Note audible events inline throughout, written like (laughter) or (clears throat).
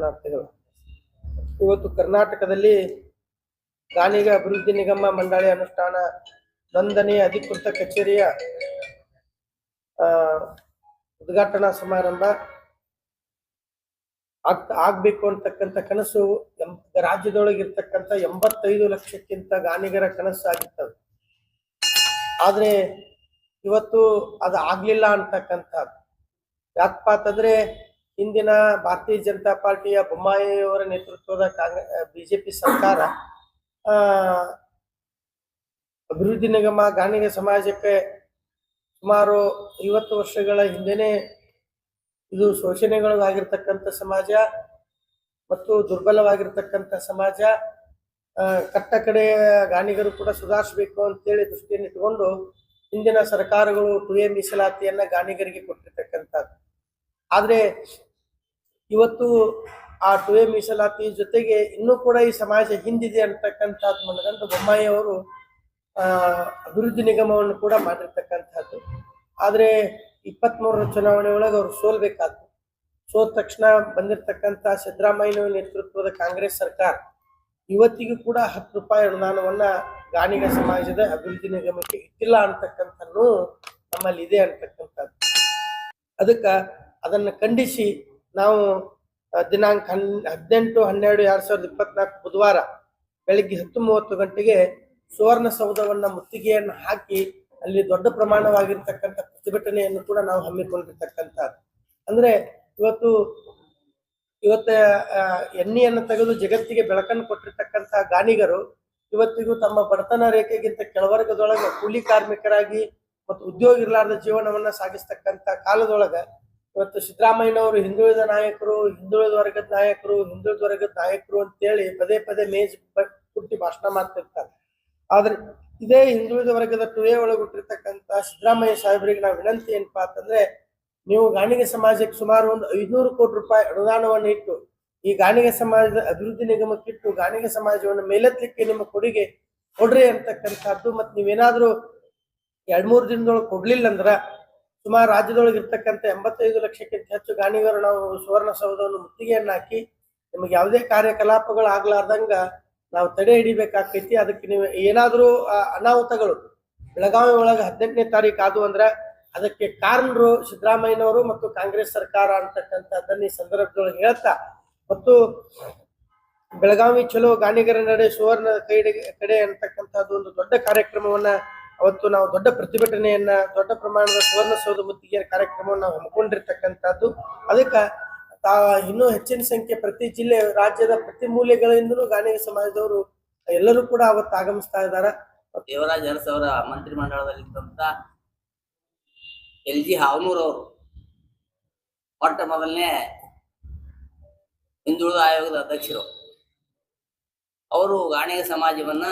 ಶರಣಾರ್ಥಿಗಳು ಇವತ್ತು ಕರ್ನಾಟಕದಲ್ಲಿ ಗಾಣಿಗ ಅಭಿವೃದ್ಧಿ ನಿಗಮ ಮಂಡಳಿ ಅನುಷ್ಠಾನ, ನೋಂದಣಿ ಅಧಿಕೃತ ಕಚೇರಿಯ ಉದ್ಘಾಟನಾ ಸಮಾರಂಭ ಆಗ್, ಆಗ್ಬೇಕು ಅಂತಕ್ಕಂಥ ಕನಸು ಎಂ, ರಾಜ್ಯದೊಳಗೆ ಇರ್ತಕ್ಕಂಥ ಎಂಬತ್ತೈದು ಲಕ್ಷಕ್ಕಿಂತ ಗಾಣಿಗರ ಕನಸು ಆಗಿರ್ತದೆ ಆದ್ರೆ ಇವತ್ತು ಅದು ಆಗ್ಲಿಲ್ಲ ಅಂತಕ್ಕಂಥ ಯಾಕಪ್ಪ ಅಂತಂದ್ರೆ ಹಿಂದಿನ ಭಾರತೀಯ ಜನತಾ ಪಾರ್ಟಿಯ ಬೊಮ್ಮಾಯಿಯವರ ನೇತೃತ್ವದ ಕಾಂಗ್ರೆಸ್ ಬಿಜೆಪಿ ಸರ್ಕಾರ ಅಭಿವೃದ್ಧಿ ನಿಗಮ ಗಾಣಿಗ ಸಮಾಜಕ್ಕೆ ಸುಮಾರು ಐವತ್ತು ವರ್ಷಗಳ ಹಿಂದೆನೆ ಇದು ಶೋಷಣೆಗಳಿಗಾಗಿರ್ತಕ್ಕಂಥ ಸಮಾಜ ಮತ್ತು ದುರ್ಬಲವಾಗಿರ್ತಕ್ಕಂಥ ಸಮಾಜ. ಕಟ್ಟ ಕಡೆ ಗಾಣಿಗರು ಕೂಡ ಸುಧಾರಿಸಬೇಕು ಅಂತೇಳಿ ದೃಷ್ಟಿಯನ್ನು ಇಟ್ಟುಕೊಂಡು ಹಿಂದಿನ ಸರ್ಕಾರಗಳು ಟು ಮೀಸಲಾತಿಯನ್ನ ಗಾಣಿಗರಿಗೆ ಕೊಟ್ಟಿರ್ತಕ್ಕಂಥದ್ದು. ಆದ್ರೆ ಇವತ್ತು ಆ ಟು ಎ ಮೀಸಲಾತಿ ಜೊತೆಗೆ ಇನ್ನೂ ಕೂಡ ಈ ಸಮಾಜ ಹಿಂದಿದೆ ಅಂತಕ್ಕಂಥದ್ದು ಮನಗಂಡು ಬೊಮ್ಮಾಯಿ ಅವರು ಅಭಿವೃದ್ಧಿ ನಿಗಮವನ್ನು ಕೂಡ ಮಾಡಿರ್ತಕ್ಕಂಥದ್ದು. ಆದರೆ ಇಪ್ಪತ್ಮೂರರ ಚುನಾವಣೆ ಒಳಗೆ ಅವರು ಸೋಲ್ಬೇಕಾದ್ರು. ಸೋದ ತಕ್ಷಣ ಬಂದಿರತಕ್ಕಂಥ ಸಿದ್ದರಾಮಯ್ಯ ನೇತೃತ್ವದ ಕಾಂಗ್ರೆಸ್ ಸರ್ಕಾರ ಇವತ್ತಿಗೂ ಕೂಡ ಹತ್ತು ರೂಪಾಯಿ ಅನುದಾನವನ್ನ ಗಾಣಿಗ ಸಮಾಜದ ಅಭಿವೃದ್ಧಿ ನಿಗಮಕ್ಕೆ ಇಟ್ಟಿಲ್ಲ ಅಂತಕ್ಕಂಥದ್ದು ನಮ್ಮಲ್ಲಿ ಇದೆ ಅಂತಕ್ಕಂಥದ್ದು. ಅದಕ್ಕೆ ಅದನ್ನು ಖಂಡಿಸಿ ನಾವು ದಿನಾಂಕ ಹನ್, ಹದಿನೆಂಟು, ಹನ್ನೆರಡು, ಎರಡ್ ಸಾವಿರದ ಇಪ್ಪತ್ನಾಲ್ಕು ಬುಧವಾರ ಬೆಳಿಗ್ಗೆ ಹತ್ತು ಮೂವತ್ತು ಗಂಟೆಗೆ ಸುವರ್ಣಸೌಧವನ್ನ ಮುತ್ತಿಗೆಯನ್ನು ಹಾಕಿ ಅಲ್ಲಿ ದೊಡ್ಡ ಪ್ರಮಾಣವಾಗಿರ್ತಕ್ಕಂಥ ಪ್ರತಿಭಟನೆಯನ್ನು ಕೂಡ ನಾವು ಹಮ್ಮಿಕೊಂಡಿರ್ತಕ್ಕಂಥದ್ದು. ಅಂದ್ರೆ ಇವತ್ತು, ಇವತ್ತ ಎಣ್ಣೆಯನ್ನು ತೆಗೆದು ಜಗತ್ತಿಗೆ ಬೆಳಕನ್ನು ಕೊಟ್ಟಿರ್ತಕ್ಕಂಥ ಗಾಣಿಗರು ಇವತ್ತಿಗೂ ತಮ್ಮ ಬಡತನ ರೇಖೆಗಿಂತ ಕೆಳವರ್ಗದೊಳಗೆ ಕೂಲಿ ಕಾರ್ಮಿಕರಾಗಿ ಮತ್ತು ಉದ್ಯೋಗ ಇರಲಾರದ ಜೀವನವನ್ನ ಸಾಗಿಸ್ತಕ್ಕಂಥ ಕಾಲದೊಳಗ ಇವತ್ತು ಸಿದ್ದರಾಮಯ್ಯನವರು ಹಿಂದುಳಿದ ನಾಯಕರು, ಹಿಂದುಳಿದ ವರ್ಗದ ನಾಯಕರು, ಹಿಂದುಳಿದ ವರ್ಗದ ನಾಯಕರು ಅಂತೇಳಿ ಪದೇ ಪದೇ ಮೇಜ್ ಕುಟ್ಟಿ ಭಾಷಣ ಮಾಡ್ತಿರ್ತಾರೆ. ಆದ್ರೆ ಇದೇ ಹಿಂದುಳಿದ ವರ್ಗದ ಟುವೆ ಒಳಗೆ ಸಿದ್ದರಾಮಯ್ಯ ಸಾಹೇಬರಿಗೆ ನಾವು ವಿನಂತಿ ಏನಪ್ಪಾ ಅಂತಂದ್ರೆ, ನೀವು ಗಾಣಿಗೆ ಸಮಾಜಕ್ಕೆ ಸುಮಾರು ಒಂದು ಐದುನೂರು ಕೋಟಿ ರೂಪಾಯಿ ಅನುದಾನವನ್ನು ಇಟ್ಟು, ಈ ಗಾಣಿಗೆ ಸಮಾಜದ ಅಭಿವೃದ್ಧಿ ನಿಗಮಕ್ಕಿಟ್ಟು ಗಾಣಿಗೆ ಸಮಾಜವನ್ನು ಮೇಲೆತ್ತಲಿಕ್ಕೆ ನಿಮ್ಮ ಕೊಡುಗೆ ಕೊಡ್ರಿ ಅಂತಕ್ಕಂಥದ್ದು ಮತ್ತು ನೀವೇನಾದ್ರೂ ಎರಡ್ ಮೂರು ದಿನದೊಳಗೆ ಕೊಡ್ಲಿಲ್ಲ ಅಂದ್ರ ಸುಮಾರು ರಾಜ್ಯದೊಳಗೆ ಇರ್ತಕ್ಕಂಥ ಎಂಬತ್ತೈದು ಲಕ್ಷಕ್ಕಿಂತ ಹೆಚ್ಚು ಗಾಣಿಗರು ನಾವು ಸುವರ್ಣಸೌಧವನ್ನು ಮುತ್ತಿಗೆಯನ್ನು ಹಾಕಿ ನಿಮಗೆ ಯಾವುದೇ ಕಾರ್ಯಕಲಾಪಗಳು ಆಗ್ಲಾರ್ದಂಗ ನಾವು ತಡೆ ಹಿಡಿಬೇಕಾಗ್ತೈತಿ. ಅದಕ್ಕೆ ನೀವು ಏನಾದರೂ ಅನಾಹುತಗಳು, ಬೆಳಗಾವಿ ಒಳಗೆ ಹದಿನೆಂಟನೇ ತಾರೀಕು ಆದು ಅಂದ್ರೆ ಅದಕ್ಕೆ ಕಾರಣರು ಸಿದ್ದರಾಮಯ್ಯನವರು ಮತ್ತು ಕಾಂಗ್ರೆಸ್ ಸರ್ಕಾರ ಅಂತಕ್ಕಂಥದ್ದನ್ನು ಈ ಸಂದರ್ಭದೊಳಗೆ ಹೇಳ್ತಾ ಮತ್ತು ಬೆಳಗಾವಿ ಚಲೋ ಗಾಣಿಗರ ನಡೆ ಸುವರ್ಣ ಕೈಡೆ, ಕಡೆ ಅಂತಕ್ಕಂಥದ್ದು ಒಂದು ದೊಡ್ಡ ಕಾರ್ಯಕ್ರಮವನ್ನ ಅವತ್ತು ನಾವು ದೊಡ್ಡ ಪ್ರತಿಭಟನೆಯನ್ನ, ದೊಡ್ಡ ಪ್ರಮಾಣದ ಸುವರ್ಣಸೌಧ ಮುತ್ತಿಗೆ ಕಾರ್ಯಕ್ರಮವನ್ನು ನಾವು ಹಮ್ಮಿಕೊಂಡಿರ್ತಕ್ಕಂಥದ್ದು. ಅದಕ್ಕೆ ತಾ ಇನ್ನೂ ಹೆಚ್ಚಿನ ಸಂಖ್ಯೆ ಪ್ರತಿ ಜಿಲ್ಲೆ, ರಾಜ್ಯದ ಪ್ರತಿ ಮೂಲೆಗಳಿಂದಲೂ ಗಾನಿಗ ಸಮಾಜದವರು ಎಲ್ಲರೂ ಕೂಡ ಅವತ್ತು ಆಗಮಿಸ್ತಾ ಇದ್ದಾರೆ ದೇವರಾಜ್ ಅರಸ್ ಅವರ ಮಂತ್ರಿಮಂಡಲದಲ್ಲಿದ್ದಂತ ಎಲ್ ಜಿ ಹಾವನೂರ್ ಅವರು ಮೊಟ್ಟ ಮೊದಲನೇ ಹಿಂದುಳಿದ ಆಯೋಗದ ಅಧ್ಯಕ್ಷರು. ಅವರು ಗಾಣಿಗ ಸಮಾಜವನ್ನ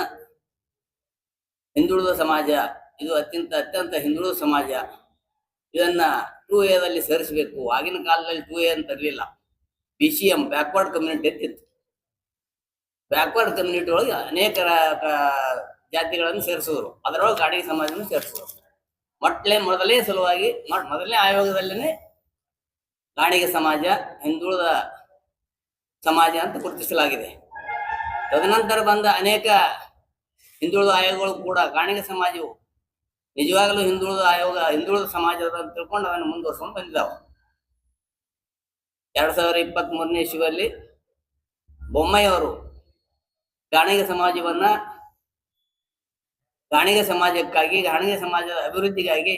ಹಿಂದುಳಿದ ಸಮಾಜ, ಇದು ಅತ್ಯಂತ ಅತ್ಯಂತ ಹಿಂದುಳಿದ ಸಮಾಜ. ಇದನ್ನ ಟೂ ಎದಲ್ಲಿ ಸೇರಿಸಬೇಕು. ಆಗಿನ ಕಾಲದಲ್ಲಿ ಟೂ ಎ ಅಂತ ಇರಲಿಲ್ಲ. B C M backward community ಅಂತಿತ್ತು ಬ್ಯಾಕ್ವರ್ಡ್ ಕಮ್ಯುನಿಟಿ ಒಳಗೆ ಅನೇಕ ಜಾತಿಗಳನ್ನು ಸೇರಿಸಿದ್ರು. ಅದರೊಳಗೆ ಗಾಡಿ ಸಮಾಜವನ್ನು ಸೇರಿಸಿದ್ರು. ಮೊಟ್ಟಲೆ ಮೊದಲೇ ಸಲುವಾಗಿ ಮೊದಲನೇ ಆಯೋಗದಲ್ಲೇ ಗಾಣಿಗೆ ಸಮಾಜ, ಹಿಂದುಳಿದ ಸಮಾಜ ಅಂತ ಗುರುತಿಸಲಾಗಿದೆ. ತದನಂತರ ಬಂದ ಅನೇಕ ಹಿಂದುಳಿದ ಆಯೋಗಗಳು ಕೂಡ ಗಾಣಿಗ ಸಮಾಜವು ನಿಜವಾಗಲೂ ಹಿಂದುಳಿದ ಆಯೋಗ, ಹಿಂದುಳಿದ ಸಮಾಜದ ತಿಳ್ಕೊಂಡು ಅದನ್ನು ಮುಂದುವರ್ಸ್ಕೊಂಡು ಬಂದಿದ್ದಾವೆ. ಎರಡ್ ಸಾವಿರದ ಇಪ್ಪತ್ತ್ ಮೂರನೇ ಇಸ್ವಿಯಲ್ಲಿ ಬೊಮ್ಮಾಯಿಯವರು ಗಾಣಿಗ ಸಮಾಜವನ್ನ ಗಾಣಿಗ ಸಮಾಜಕ್ಕಾಗಿ ಗಾಣಿಗ ಸಮಾಜದ ಅಭಿವೃದ್ಧಿಗಾಗಿ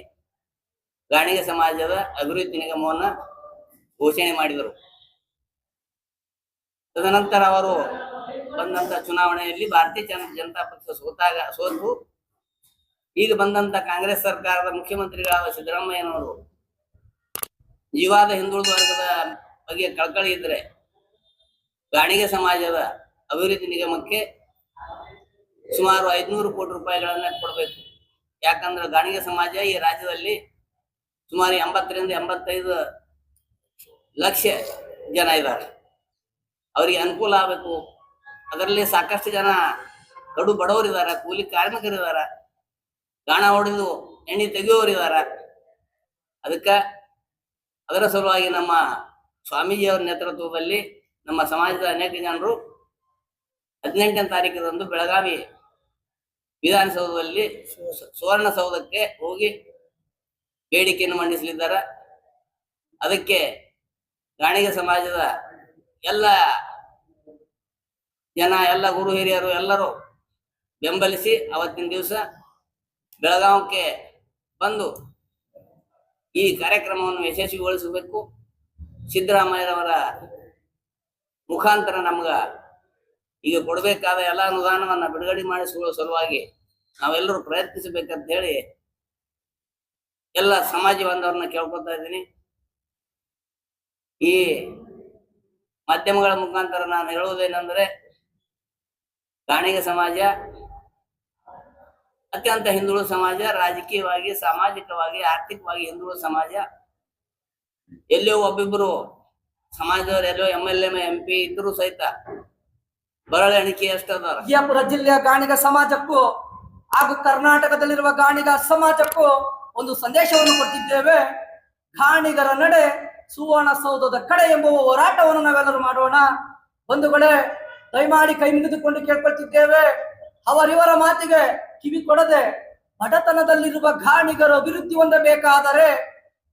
ಗಾಣಿಗ ಸಮಾಜದ ಅಭಿವೃದ್ಧಿ ನಿಗಮವನ್ನ ಘೋಷಣೆ ಮಾಡಿದರು. ತದನಂತರ ಅವರು ಬಂದಂತ ಚುನಾವಣೆಯಲ್ಲಿ ಭಾರತೀಯ ಜನ- ಜನತಾ ಪಕ್ಷ ಸೋತಾಗ, ಸೋತು. ಈಗ ಬಂದಂತ ಕಾಂಗ್ರೆಸ್ ಸರ್ಕಾರದ ಮುಖ್ಯಮಂತ್ರಿಗಳಾದ ಸಿದ್ದರಾಮಯ್ಯನವರು ಜೀವಾದ ಹಿಂದುಳಿದ ವರ್ಗದ ಬಗ್ಗೆ ಕಳಕಳಿ ಇದ್ರೆ ಗಾಣಿಗೆ ಸಮಾಜದ ಅಭಿವೃದ್ಧಿ ನಿಗಮಕ್ಕೆ ಸುಮಾರು ಐದ್ನೂರು ಕೋಟಿ ರೂಪಾಯಿಗಳನ್ನ ಕೊಡಬೇಕು. ಯಾಕಂದ್ರೆ ಗಾಣಿಗೆ ಸಮಾಜ ಈ ರಾಜ್ಯದಲ್ಲಿ ಸುಮಾರು ಎಂಬತ್ತರಿಂದ ಎಂಬತ್ತೈದು ಲಕ್ಷ ಜನ ಇದ್ದಾರೆ. ಅವರಿಗೆ ಅನುಕೂಲ ಆಗಬೇಕು. ಅದರಲ್ಲಿ ಸಾಕಷ್ಟು ಜನ ಕಡು ಬಡವರಿದ್ದಾರೆ ಕೂಲಿ ಕಾರ್ಮಿಕರಿದ್ದಾರೆ ಗಾಣ ಹೊಡೆದು ಎಣ್ಣೆ ತೆಗೆಯೋರಿದ್ದಾರೆ ಅದಕ್ಕೆ ಅದರ ಸಲುವಾಗಿ ನಮ್ಮ ಸ್ವಾಮೀಜಿಯವರ ನೇತೃತ್ವದಲ್ಲಿ ನಮ್ಮ ಸಮಾಜದ ಅನೇಕ ಜನರು ಹದಿನೆಂಟನೇ ತಾರೀಕದಂದು ಬೆಳಗಾವಿ ವಿಧಾನಸೌಧದಲ್ಲಿ ಸುವರ್ಣಸೌಧಕ್ಕೆ ಹೋಗಿ ಬೇಡಿಕೆಯನ್ನು ಮಂಡಿಸಲಿದ್ದಾರೆ. ಅದಕ್ಕೆ ಗಾಣಿಗ ಸಮಾಜದ ಎಲ್ಲ ಜನ, ಎಲ್ಲ ಗುರು ಹಿರಿಯರು ಎಲ್ಲರೂ ಬೆಂಬಲಿಸಿ ಅವತ್ತಿನ ದಿವಸ ಬೆಳಗಾವಕ್ಕೆ ಬಂದು ಈ ಕಾರ್ಯಕ್ರಮವನ್ನು ಯಶಸ್ವಿಗೊಳಿಸಬೇಕು. ಸಿದ್ದರಾಮಯ್ಯರವರ ಮುಖಾಂತರ ನಮ್ಗ ಈಗ ಕೊಡಬೇಕಾದ ಎಲ್ಲ ಅನುದಾನವನ್ನ ಬಿಡುಗಡೆ ಮಾಡಿಸಿಕೊಳ್ಳುವ ಸಲುವಾಗಿ ನಾವೆಲ್ಲರೂ ಪ್ರಯತ್ನಿಸಬೇಕಂತ ಹೇಳಿ ಎಲ್ಲ ಸಮಾಜ ಬಾಂಧವರನ್ನ ಕೇಳ್ಕೊತಾ ಇದ್ದೀನಿ. ಈ ಮಾಧ್ಯಮಗಳ ಮುಖಾಂತರ ನಾನು ಹೇಳುವುದೇನೆಂದ್ರೆ ಗಾಣಿಗ ಸಮಾಜ, ಅತ್ಯಂತ ಹಿಂದುಳಿದ ಸಮಾಜ, ರಾಜಕೀಯವಾಗಿ, ಸಾಮಾಜಿಕವಾಗಿ, ಆರ್ಥಿಕವಾಗಿ ಹಿಂದುಳಿದ ಸಮಾಜ. ಎಲ್ಲೋ ಒಬ್ಬಿಬ್ರು ಸಮಾಜದವ್ರು, ಎಲ್ಲೋ M L M M P ಇದ್ರು ಸಹಿತ ಬರಳ ಎಣಿಕೆ ಅದಾರ ವಿಜಯಪುರ ಜಿಲ್ಲೆಯ ಗಾಣಿಗ ಸಮಾಜಕ್ಕೂ ಹಾಗೂ ಕರ್ನಾಟಕದಲ್ಲಿರುವ ಗಾಣಿಗ ಸಮಾಜಕ್ಕೂ ಒಂದು ಸಂದೇಶವನ್ನು ಕೊಟ್ಟಿದ್ದೇವೆ ಗಾಣಿಗರ ನಡೆ ಸುವರ್ಣ ಸೌಧದ ಕಡೆ ಎಂಬುವ ಹೋರಾಟವನ್ನು ನಾವೆಲ್ಲರೂ ಮಾಡೋಣ. ಬಂಧುಗಳೇ ದಯಮಾಡಿ ಕೈ ಮುಗಿದುಕೊಂಡು ಕೇಳ್ಕೊಳ್ತಿದ್ದೇವೆ. ಅವರಿವರ ಮಾತಿಗೆ ಕಿವಿ ಕೊಡದೆ ಬಡತನದಲ್ಲಿರುವ ಗಾಣಿಗರು ಅಭಿವೃದ್ಧಿ ಹೊಂದಬೇಕಾದರೆ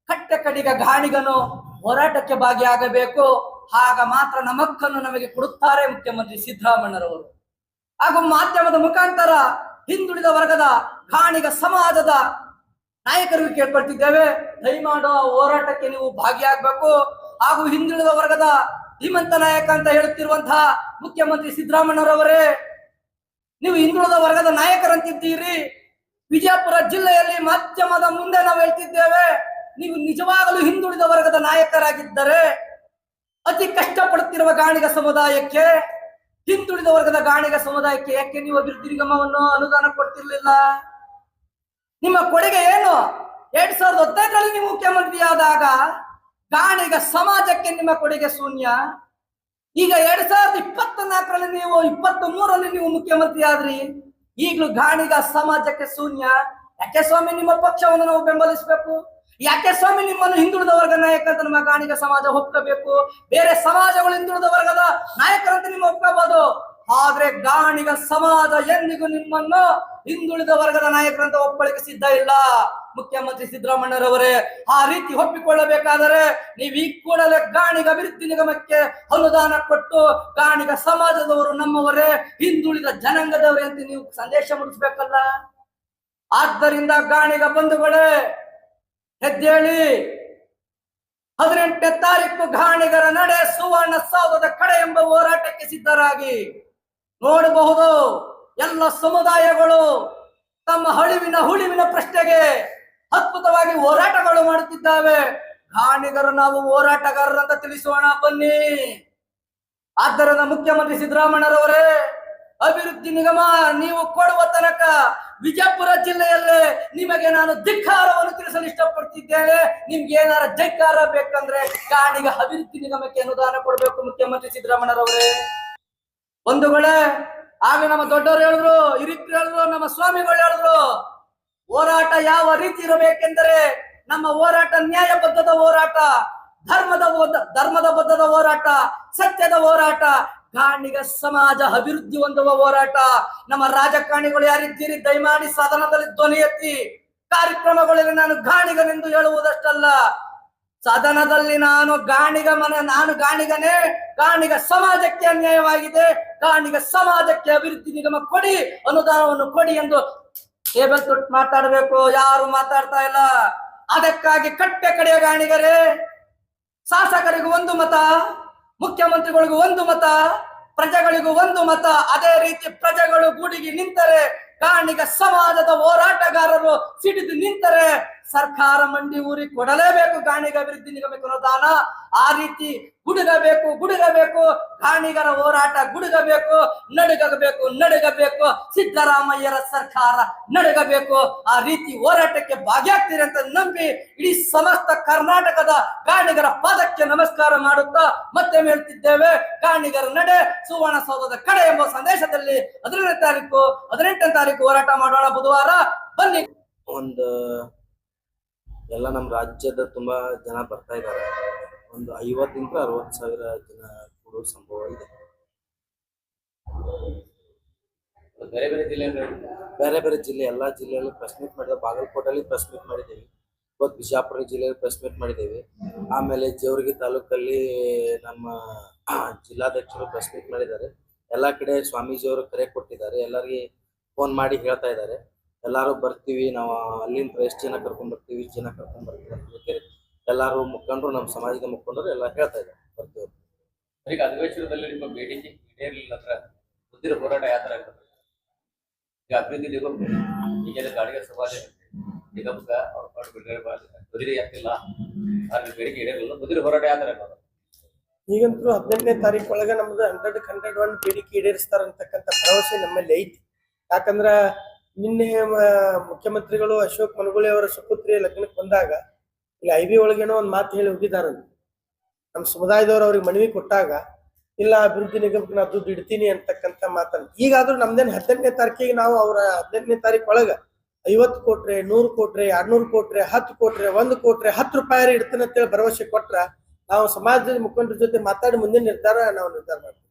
ಕಟ್ಟೆ ಕಡಿಗ ಗಾಣಿಗನು ಹೋರಾಟಕ್ಕೆ ಭಾಗಿಯಾಗಬೇಕು. ಆಗ ಮಾತ್ರ ನಮಕ್ಕನ್ನು ನಮಗೆ ಕೊಡುತ್ತಾರೆ ಮುಖ್ಯಮಂತ್ರಿ ಸಿದ್ದರಾಮಣ್ಣರವರು ಹಾಗೂ ಮಾಧ್ಯಮದ ಮುಖಾಂತರ ಹಿಂದುಳಿದ ವರ್ಗದ ಘಾಣಿಗ ಸಮಾಜದ ನಾಯಕರಿಗೂ ಕೇಳ್ಪಡ್ತಿದ್ದೇವೆ ದಯಮಾಡು ಆ ಹೋರಾಟಕ್ಕೆ ನೀವು ಭಾಗಿಯಾಗಬೇಕು. ಹಾಗೂ ಹಿಂದುಳಿದ ವರ್ಗದ ಧೀಮಂತ ನಾಯಕ ಅಂತ ಹೇಳುತ್ತಿರುವಂತಹ ಮುಖ್ಯಮಂತ್ರಿ ಸಿದ್ದರಾಮಣ್ಣರವರೇ ನೀವು ಹಿಂದುಳಿದ ವರ್ಗದ ನಾಯಕರಂತಿದ್ದೀರಿ. ವಿಜಯಪುರ ಜಿಲ್ಲೆಯಲ್ಲಿ ಮಾಧ್ಯಮದ ಮುಂದೆ ನಾವು ಹೇಳ್ತಿದ್ದೇವೆ, ನೀವು ನಿಜವಾಗಲೂ ಹಿಂದುಳಿದ ವರ್ಗದ ನಾಯಕರಾಗಿದ್ದರೆ, ಅತಿ ಕಷ್ಟಪಡುತ್ತಿರುವ ಗಾಣಿಗ ಸಮುದಾಯಕ್ಕೆ, ಹಿಂದುಳಿದ ವರ್ಗದ ಗಾಣಿಗ ಸಮುದಾಯಕ್ಕೆ ಯಾಕೆ ನೀವು ಅಭಿವೃದ್ಧಿ ನಿಗಮವನ್ನು ಅನುದಾನ ಕೊಡ್ತಿರ್ಲಿಲ್ಲ? ನಿಮ್ಮ ಕೊಡುಗೆ ಏನು? ಎರಡ್ ಸಾವಿರದ ಹದಿನೈದರಲ್ಲಿ ನೀವು ಮುಖ್ಯಮಂತ್ರಿ ಗಾಣಿಗ ಸಮಾಜಕ್ಕೆ ನಿಮ್ಮ ಕೊಡುಗೆ ಶೂನ್ಯ. ಈಗ ಎರಡ್ ಸಾವಿರದ ಇಪ್ಪತ್ತ ನಾಲ್ಕರಲ್ಲಿ ನೀವು ಇಪ್ಪತ್ತ ಮೂರರಲ್ಲಿ ನೀವು ಮುಖ್ಯಮಂತ್ರಿ ಆದ್ರಿ. ಈಗಲೂ ಗಾಣಿಗ ಸಮಾಜಕ್ಕೆ ಶೂನ್ಯ. ಯಾಕೆ ಸ್ವಾಮಿ ನಿಮ್ಮ ಪಕ್ಷವನ್ನು ನಾವು ಬೆಂಬಲಿಸಬೇಕು? ಯಾಕೆ ಸ್ವಾಮಿ ನಿಮ್ಮನ್ನು ಹಿಂದುಳಿದ ವರ್ಗ ನಾಯಕ ಅಂತ ನಮ್ಮ ಗಾಣಿಗ ಸಮಾಜ ಒಪ್ಕೋಬೇಕು? ಬೇರೆ ಸಮಾಜಗಳು ಹಿಂದುಳಿದ ವರ್ಗದ ನಾಯಕರಂತ ನಿಮ್ಮ ಒಪ್ಕೋಬಹುದು ಆದ್ರೆ ಗಾಣಿಗ ಸಮಾಜ ಎಂದಿಗೂ ನಿಮ್ಮನ್ನು ಹಿಂದುಳಿದ ವರ್ಗದ ನಾಯಕರಂತ ಒಪ್ಪಳಿಕೆ ಸಿದ್ಧ ಇಲ್ಲ. ಮುಖ್ಯಮಂತ್ರಿ ಸಿದ್ದರಾಮಣ್ಣರವರೇ ಆ ರೀತಿ ಒಪ್ಪಿಕೊಳ್ಳಬೇಕಾದರೆ ನೀವು ಈ ಕೂಡಲೇ ಗಾಣಿಗ ಅಭಿವೃದ್ಧಿ ನಿಗಮಕ್ಕೆ ಅನುದಾನ ಕೊಟ್ಟು ಗಾಣಿಗ ಸಮಾಜದವರು ನಮ್ಮವರೇ, ಹಿಂದುಳಿದ ಜನಾಂಗದವರೇ ಅಂತ ನೀವು ಸಂದೇಶ ಮುಟ್ಟಿಸ್ಬೇಕಲ್ಲ ಆದ್ದರಿಂದ ಗಾಣಿಗ ಬಂಧುಗಳೇ, ಹೆದ್ದೇಳಿ, ಹದಿನೆಂಟನೇ ತಾರೀಕು ಗಾಣಿಗರ ನಡೆ ಸುವರ್ಣ ಸೌಧದ ಕಡೆ ಎಂಬ ಹೋರಾಟಕ್ಕೆ ಸಿದ್ಧರಾಗಿ. ನೋಡಬಹುದು ಎಲ್ಲ ಸಮುದಾಯಗಳು ತಮ್ಮ ಹಳಿವಿನ ಹುಳಿವಿನ ಪ್ರಶ್ನೆಗೆ ಅದ್ಭುತವಾಗಿ ಹೋರಾಟಗಳು ಮಾಡುತ್ತಿದ್ದಾವೆ. ಗಾಣಿಗರು ನಾವು ಹೋರಾಟಗಾರರಂತ ತಿಳಿಸೋಣ, ಬನ್ನಿ. ಆದ್ದರಿಂದ ಮುಖ್ಯಮಂತ್ರಿ ಸಿದ್ದರಾಮಣ್ಣರವರೇ ಅಭಿವೃದ್ಧಿ ನಿಗಮ, ನೀವು ಕೊಡುವ ತನಕ ವಿಜಯಪುರ ಜಿಲ್ಲೆಯಲ್ಲೇ ನಿಮಗೆ ನಾನು ಧಿಕ್ಕಾರವನ್ನು ತಿಳಿಸಲು ಇಷ್ಟಪಡ್ತಿದ್ದೇನೆ. ನಿಮ್ಗೆ ಏನಾರ ಜೈಕಾರ ಬೇಕಂದ್ರೆ ಗಾಣಿಗ ಅಭಿವೃದ್ಧಿ ನಿಗಮಕ್ಕೆ ಅನುದಾನ ಕೊಡಬೇಕು ಮುಖ್ಯಮಂತ್ರಿ ಸಿದ್ದರಾಮಣ್ಣರವರೇ ಬಂಧುಗಳೇ ಆಗ ನಮ್ಮ ದೊಡ್ಡವರು ಹೇಳಿದ್ರು ಹಿರಿಕರು ಹೇಳಿದ್ರು, ನಮ್ಮ ಸ್ವಾಮಿಗಳು ಹೇಳಿದ್ರು, ಹೋರಾಟ ಯಾವ ರೀತಿ ಇರಬೇಕೆಂದರೆ ನಮ್ಮ ಹೋರಾಟ ನ್ಯಾಯಬದ್ಧದ ಹೋರಾಟ, ಧರ್ಮದ ಧರ್ಮದ ಬದ್ಧದ ಹೋರಾಟ, ಸತ್ಯದ ಹೋರಾಟ ಕಾಣಿಗ ಸಮಾಜ ಅಭಿವೃದ್ಧಿ ಹೊಂದುವ ಹೋರಾಟ, ನಮ್ಮ ರಾಜಕಾರಣಿಗಳು ಯಾರಿದ್ದೀರಿ, ದಯಮಾಡಿ ಸದನದಲ್ಲಿ ಧ್ವನಿ ಎತ್ತಿ, ಕಾರ್ಯಕ್ರಮಗಳಲ್ಲಿ ನಾನು ಗಾಣಿಗನೆಂದು ಹೇಳುವುದಷ್ಟಲ್ಲ. ಸದನದಲ್ಲಿ ನಾನು ಗಾಣಿಗ ಮನ, ನಾನು ಗಾಣಿಗನೇ, ಗಾಣಿಗ ಸಮಾಜಕ್ಕೆ ಅನ್ಯಾಯವಾಗಿದೆ, ಗಾಣಿಗ ಸಮಾಜಕ್ಕೆ ಅಭಿವೃದ್ಧಿ ನಿಗಮ ಕೊಡಿ, ಅನುದಾನವನ್ನು ಕೊಡಿ ಎಂದು ಟೇಬಲ್ ತೊಟ್ಟು ಮಾತಾಡಬೇಕು. ಯಾರು ಮಾತಾಡ್ತಾ ಇಲ್ಲ. ಅದಕ್ಕಾಗಿ ಕಟ್ಟೆ ಕಡೆಯ ಗಾಣಿಗರೇ, ಶಾಸಕರಿಗೂ ಒಂದು ಮತ, ಮುಖ್ಯಮಂತ್ರಿಗಳಿಗೂ ಒಂದು ಮತ, ಪ್ರಜೆಗಳಿಗೂ ಒಂದು ಮತ. ಅದೇ ರೀತಿ ಪ್ರಜೆಗಳು ಗುಡಿಗೆ ನಿಂತರೆ, ಗಾಣಿಗ ಸಮಾಜದ ಹೋರಾಟಗಾರರು ಸಿಡಿದು ನಿಂತರೆ ಸರ್ಕಾರ ಮಂಡಿ ಊರಿ ಕೊಡಲೇಬೇಕು, ಗಾಣಿಗ ಅಭಿವೃದ್ಧಿ ನಿಗಮಕ್ಕೆ ಅನುದಾನ ಆ ರೀತಿ ಗುಡುಗಬೇಕು ಗುಡುಗಬೇಕು. ಗಾಣಿಗರ ಹೋರಾಟ ಗುಡುಗಬೇಕು, ನಡುಗಬೇಕು ನಡುಗಬೇಕು. ಸಿದ್ದರಾಮಯ್ಯರ ಸರ್ಕಾರ ನಡುಗಬೇಕು. ಆ ರೀತಿ ಹೋರಾಟಕ್ಕೆ ಭಾಗಿಯಾಗ್ತೀರಿ ಅಂತ ನಂಬಿ ಇಡೀ ಸಮಸ್ತ ಕರ್ನಾಟಕದ ಗಾಣಿಗರ ಪಾದಕ್ಕೆ ನಮಸ್ಕಾರ ಮಾಡುತ್ತಾ ಮತ್ತೆ ಹೇಳ್ತಿದ್ದೇವೆ. ಗಾಣಿಗರ ನಡೆ ಸುವರ್ಣಸೌಧದ ಕಡೆ ಎಂಬ ಸಂದೇಶದಲ್ಲಿ ಹದಿನೇಳನೇ ತಾರೀಕು, ಹದಿನೆಂಟನೇ ತಾರೀಕು ಹೋರಾಟ ಮಾಡೋಣ ಬುಧವಾರ. ಬನ್ನಿ. ಒಂದು ಎಲ್ಲ ನಮ್ಮ ರಾಜ್ಯದ ತುಂಬಾ ಜನ ಬರ್ತಾ ಇದ್ದಾರೆ ಒಂದು ಐವತ್ತಿಂದ ಅರವತ್ತು ಸಾವಿರ ಜನ ಕೂಡ ಸಂಭವ ಇದೆ. ಬೇರೆ ಬೇರೆ ಜಿಲ್ಲೆ ಬೇರೆ ಬೇರೆ ಜಿಲ್ಲೆ ಎಲ್ಲಾ ಜಿಲ್ಲೆಯಲ್ಲಿ ಪ್ರೆಸ್ ಮೀಟ್ ಮಾಡಿದ. ಬಾಗಲಕೋಟಲ್ಲಿ ಪ್ರೆಸ್ ಮೀಟ್ ಮಾಡಿದ್ದೀವಿ. ಇವತ್ತು ಬಿಜಾಪುರ ಜಿಲ್ಲೆಯಲ್ಲಿ ಪ್ರೆಸ್ ಮೀಟ್ ಮಾಡಿದ್ದೀವಿ. ಆಮೇಲೆ ಜೇವರ್ಗಿ ತಾಲೂಕಲ್ಲಿ ನಮ್ಮ (clears throat) ಜಿಲ್ಲಾಧ್ಯಕ್ಷರು ಪ್ರೆಸ್ ಮೀಟ್ ಮಾಡಿದ್ದಾರೆ. ಎಲ್ಲ ಕಡೆ ಸ್ವಾಮೀಜಿಯವರು ಕರೆ ಕೊಟ್ಟಿದ್ದಾರೆ. ಎಲ್ಲರಿಗೆ ಫೋನ್ ಮಾಡಿ ಹೇಳ್ತಾ ಇದ್ದಾರೆ. ಎಲ್ಲಾರು ಬರ್ತೀವಿ ನಾವು ಅಲ್ಲಿಂದ ಎಷ್ಟು ಜನ ಕರ್ಕೊಂಡ್ ಬರ್ತೀವಿ ಇಷ್ಟು ಜನ ಕರ್ಕೊಂಡ್ ಬರ್ತೀವಿ ಅಂತ ಹೇಳ್ತೀರಿ. ಎಲ್ಲಾರು ಮುಖಂಡರು ನಮ್ಮ ಸಮಾಜದ ಮುಖಂಡರು ಎಲ್ಲ ಹೇಳ್ತಾ ಇದ್ದಾರೆ ಬರ್ತೀವಿ ಈಗ ಅಧಿವೇಶನದಲ್ಲಿ ನಿಮ್ಮ ಬೇಡಿಕೆ ಈಡೇರಲಿಲ್ಲ ಅಂದ್ರೆ ಮುಂದಿನ ಹೋರಾಟ ಯಾವ ತರ ಆಗ್ತದೆ? ಈಗ ಅಭಿವೃದ್ಧಿ ನಿಗಮ ಈಗೆಲ್ಲ ಗಾಡಿಗೆ ಸಮಾಜ ನಿಗಮಕ್ಕ ಅವ್ರ ಪಾಡು ಬಿಡುಗಡೆ ಬದಿರಿ ಆಗ್ತಿಲ್ಲ. ಆದ್ರೆ ಬೇಡಿಕೆ ಈಡೇರಲಿಲ್ಲ ಮುಂದಿನ ಹೋರಾಟ ಯಾವ ಆಗ್ತದೆ ಈಗಂತೂ ಹದಿನೆಂಟನೇ ತಾರೀಕು ಒಳಗೆ ನಮ್ದು ಹಂಡ್ರೆಡ್ ಹಂಡ್ರೆಡ್ ಒನ್ ಬೇಡಿಕೆ ಈಡೇರಿಸ್ತಾರಂತಕ್ಕಂಥ ಭರವಸೆ ನಮ್ಮಲ್ಲಿ ಐತಿ. ಯಾಕಂದ್ರ ನಿನ್ನೆ ಮುಖ್ಯಮಂತ್ರಿಗಳು ಅಶೋಕ್ ಮನಗುಳಿ ಅವರ ಸುಪುತ್ರಿ ಲಗ್ನಕ್ಕೆ ಬಂದಾಗ ಇಲ್ಲಿ ಐ ಬಿ ಒಳಗೇನೋ ಒಂದು ಮಾತು ಹೇಳಿ ಹೋಗಿದಾರಂತ ನಮ್ಮ ಸಮುದಾಯದವರು ಅವ್ರಿಗೆ ಮನವಿ ಕೊಟ್ಟಾಗ, ಇಲ್ಲ, ಅಭಿವೃದ್ಧಿ ನಿಗಮಕ್ಕೆ ನಾ ದುಡ್ಡು ಇಡ್ತೀನಿ ಅಂತಕ್ಕಂಥ ಮಾತನ್ನ ಈಗಾದ್ರೂ ನಮ್ದೇನು ಹದಿನೆಂಟನೇ ತಾರೀಕಿಗೆ ನಾವು ಅವರ ಹದಿನೆಂಟನೇ ತಾರೀಕು ಒಳಗ ಐವತ್ತು ಕೋಟ್ರೆ, ನೂರು ಕೋಟ್ರೆ ಎರಡ್ನೂರು ಕೋಟ್ರೆ, ಹತ್ತು ಕೋಟ್ರೆ, ಒಂದು ಕೋಟ್ರೆ, ಹತ್ತು ರೂಪಾಯಿ ಇಡ್ತೀನಿ ಅಂತೇಳಿ ಭರವಸೆ ಕೊಟ್ರ ನಾವು ಸಮಾಜದ ಮುಖಂಡರ ಜೊತೆ ಮಾತಾಡಿ ಮುಂದಿನ ನಿರ್ಧಾರ ನಾವು ನಿರ್ಧಾರ ಮಾಡ್ತೀವಿ.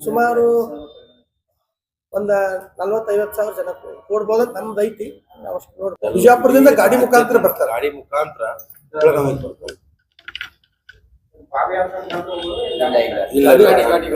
ಸುಮಾರು ಒಂದ ನಲ್ವತ್ತೈವತ್ತು ಸಾವಿರ ಜನ ಕೊಡ್ಬೋದ ನಮ್ದು ಐತಿ. ನಾವು ಅಷ್ಟು ನೋಡ್ತೀವಿ ಬಿಜಾಪುರದಿಂದ ಗಾಡಿ ಮುಖಾಂತರ ಬರ್ತಾರೆ. ಗಾಡಿ ಮುಖಾಂತರ. ಇಲ್ಲ, ಗಾಡಿ- ಗಾಡಿ.